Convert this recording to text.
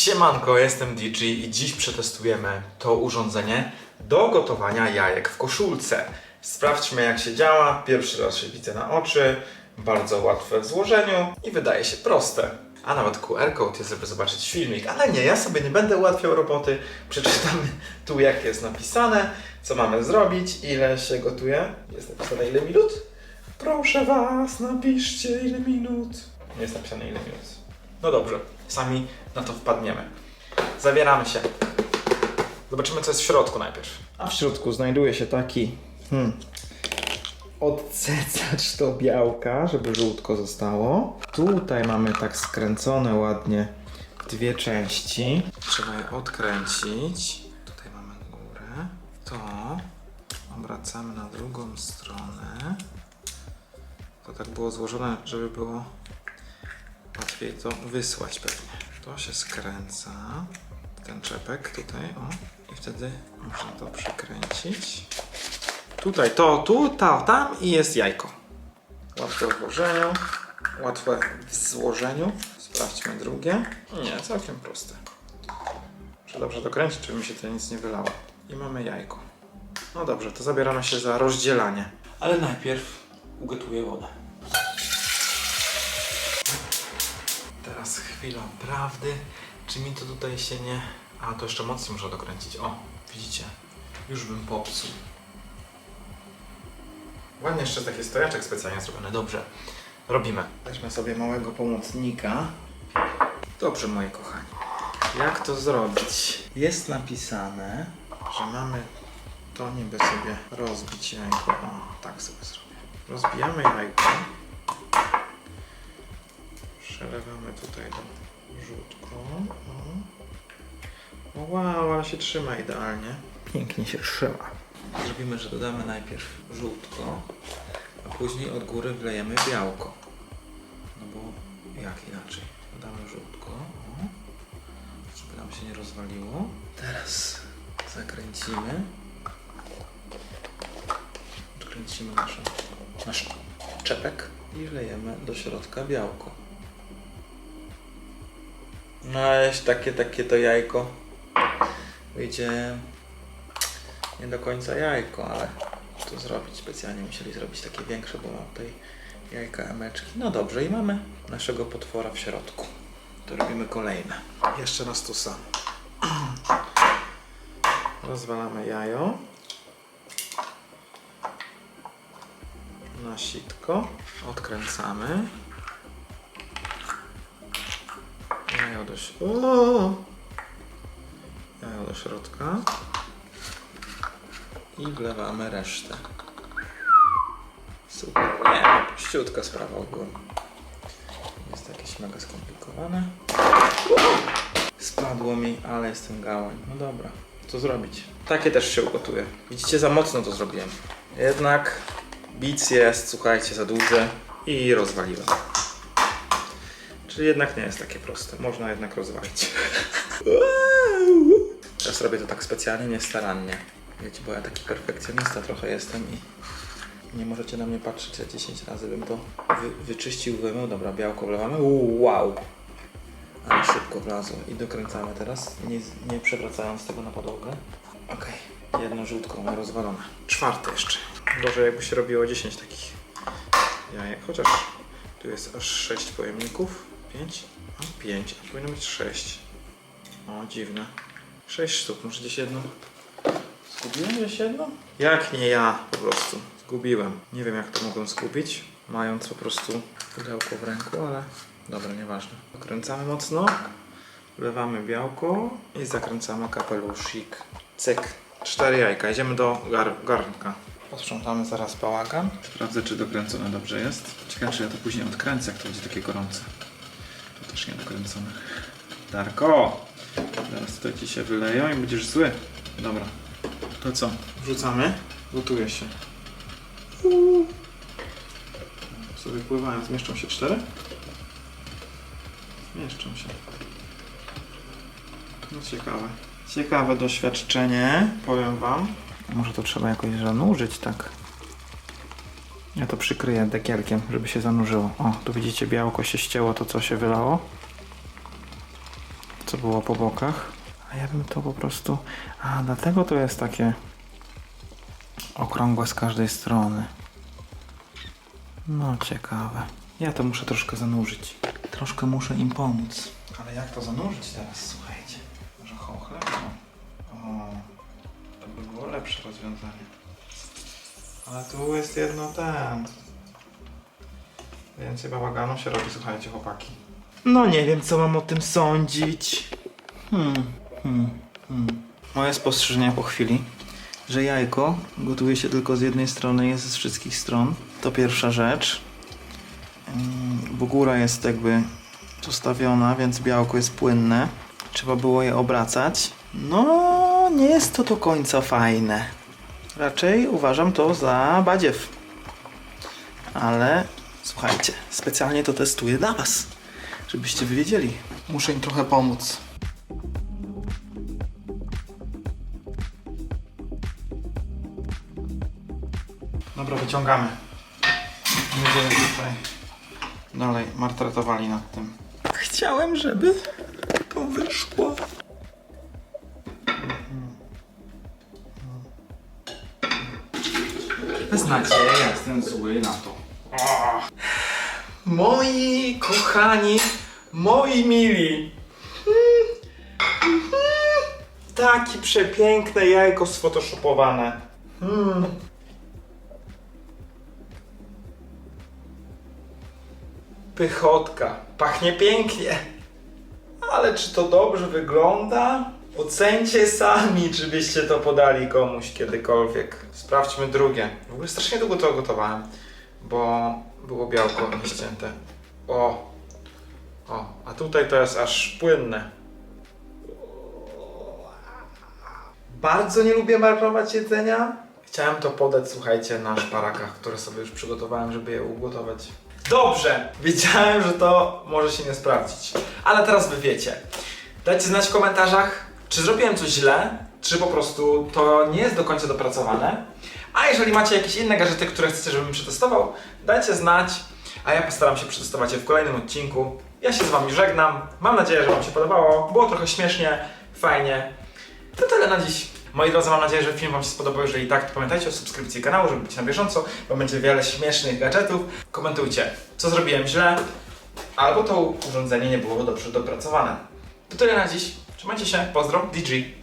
Siemanko, jestem DJ i dziś przetestujemy to urządzenie do gotowania jajek w koszulce. Sprawdźmy jak się działa. Pierwszy raz się widzę na oczy. Bardzo łatwe w złożeniu i wydaje się proste. A nawet QR-code jest, żeby zobaczyć filmik. Ale nie, ja sobie nie będę ułatwiał roboty. Przeczytamy tu jak jest napisane, co mamy zrobić, ile się gotuje. Jest napisane ile minut? Proszę Was, napiszcie ile minut. Nie jest napisane ile minut. No dobrze, sami na to wpadniemy. Zabieramy się. Zobaczymy, co jest w środku najpierw. A w środku znajduje się taki hmm, odcecacz do białka, żeby żółtko zostało. Tutaj mamy tak skręcone ładnie dwie części. Trzeba je odkręcić. Tutaj mamy górę. To obracamy na drugą stronę. To tak było złożone, żeby było łatwiej to wysłać pewnie. To się skręca, ten czepek tutaj, o, i wtedy można to przykręcić. Tutaj to, tu, to, tam i jest jajko. Łatwe w włożeniu, łatwe w złożeniu. Sprawdźmy drugie. Nie, całkiem proste. Muszę dobrze dokręcić, żeby mi się tutaj nic nie wylało. I mamy jajko. No dobrze, to zabieramy się za rozdzielanie. Ale najpierw ugotuję wodę. Chwila prawdy. Czy mi to tutaj się nie... A, to jeszcze mocniej muszę dokręcić. O, widzicie? Już bym popsuł. Ładnie jeszcze taki stojaczek specjalnie zrobiony. Dobrze. Robimy. Weźmy sobie małego pomocnika. Dobrze, moi kochani. Jak to zrobić? Jest napisane, że mamy to niby sobie rozbić jajko. O, tak sobie zrobię. Rozbijamy jajko. Przelewamy tutaj do żółtko. O. o wow, ale się trzyma idealnie. Pięknie się trzyma. Zrobimy, że dodamy najpierw żółtko, a później od góry wlejemy białko. No bo jak inaczej? Dodamy żółtko, o, żeby nam się nie rozwaliło. Teraz zakręcimy. Odkręcimy naszą, nasz czepek i wlejemy do środka białko. No jest takie, takie to jajko. Wyjdzie nie do końca jajko, ale to zrobić specjalnie musieli zrobić takie większe, bo mam tutaj jajka emeczki. No dobrze, i mamy naszego potwora w środku. To robimy kolejne. Jeszcze raz to samo. Rozwalamy jajo. Na sitko. Odkręcamy. Jajo do, ś- o! Jajo do środka. I wlewamy resztę. Super. Nie, prościutka sprawa ogólnie. Jest jakieś mega skomplikowane. Spadło mi, ale jestem gałem. No dobra, co zrobić? Takie też się ugotuje. Widzicie, za mocno to zrobiłem. Jednak bic jest, słuchajcie, za duży i rozwaliłem. Czyli jednak nie jest takie proste. Można jednak rozwalić. Teraz robię to tak specjalnie, niestarannie. Wiecie, bo ja taki perfekcjonista trochę jestem i nie możecie na mnie patrzeć, że 10 razy bym to wy, wyczyścił, wymył. Dobra, białko wlewamy. Wow! Ale szybko wlazło. I dokręcamy teraz, nie, nie przewracając tego na podłogę. Okej, jedno żółtko mamy rozwalone. Czwarte jeszcze. Gorzej jakby się robiło 10 takich jajek, chociaż tu jest aż 6 pojemników. 5? A 5, a powinno być 6. O, dziwne. 6 sztuk, może gdzieś jedno Zgubiłem gdzieś jedno? Jak nie ja, po prostu. Zgubiłem. Nie wiem jak to mogłem zgubić, mając po prostu pudełko w ręku, ale dobra, nieważne. Okręcamy mocno, wlewamy białko i zakręcamy kapeluszik. Cyk. Cztery jajka. Idziemy do gar garnka. Posprzątamy zaraz bałagan. Sprawdzę, czy dokręcone dobrze jest. Ciekawe, czy ja to później odkręcę, jak to będzie takie gorące. To też nie dokręcone. Darko! Zaraz tutaj ci się wyleją i będziesz zły. Dobra. To co? Wrzucamy. Gotuje się. Uuu. Sobie pływają. Zmieszczą się cztery? Zmieszczą się. No ciekawe. Ciekawe doświadczenie, powiem wam. Może to trzeba jakoś zanurzyć, tak? Ja to przykryję dekielkiem, żeby się zanurzyło. O, tu widzicie, białko się ścięło, to co się wylało. Co było po bokach. A ja bym to po prostu... A, dlatego to jest takie okrągłe z każdej strony. No, ciekawe. Ja to muszę troszkę zanurzyć. Troszkę muszę im pomóc. Ale jak to zanurzyć teraz, słuchajcie? Może chochlem? O, to by było lepsze rozwiązanie. Ale tu jest jedno ten. Więcej bałaganu się robi, słuchajcie, chłopaki. No nie wiem, co mam o tym sądzić. Hmm, hmm, hmm. Moje spostrzeżenia po chwili, że jajko gotuje się tylko z jednej strony, jest z wszystkich stron. To pierwsza rzecz. Ym, Bo góra jest jakby zostawiona, więc białko jest płynne. Trzeba było je obracać. No, nie jest to do końca fajne. Raczej uważam to za badziew. Ale słuchajcie, specjalnie to testuję dla Was, żebyście wy wiedzieli. Muszę im trochę pomóc. Dobra, wyciągamy. Będziemy tutaj dalej martretowali nad tym. Chciałem, żeby to wyszło. Beznadzieja, jestem zły na to. Moi kochani, moi mili. Takie przepiękne jajko sfotoshopowane. Hmm. Pychotka. Pachnie pięknie. Ale czy to dobrze wygląda? Ocencie sami, czy byście to podali komuś kiedykolwiek. Sprawdźmy drugie. W ogóle strasznie długo to gotowałem, bo było białko nieścięte. O! O, a tutaj to jest aż płynne. Bardzo nie lubię marnować jedzenia. Chciałem to podać, słuchajcie, na szparakach, które sobie już przygotowałem, żeby je ugotować. Dobrze! Wiedziałem, że to może się nie sprawdzić. Ale teraz wy wiecie. Dajcie znać w komentarzach, czy zrobiłem coś źle, czy po prostu to nie jest do końca dopracowane. A jeżeli macie jakieś inne gadżety, które chcecie, żebym przetestował, dajcie znać, a ja postaram się przetestować je w kolejnym odcinku. Ja się z wami żegnam. Mam nadzieję, że wam się podobało. Było trochę śmiesznie, fajnie. To tyle na dziś. Moi drodzy, mam nadzieję, że film Wam się spodobał. Jeżeli tak, to pamiętajcie o subskrypcji kanału, żeby być na bieżąco, bo będzie wiele śmiesznych gadżetów. Komentujcie, co zrobiłem źle, albo to urządzenie nie było dobrze dopracowane. To tyle na dziś. Trzymajcie się, pozdro, DG.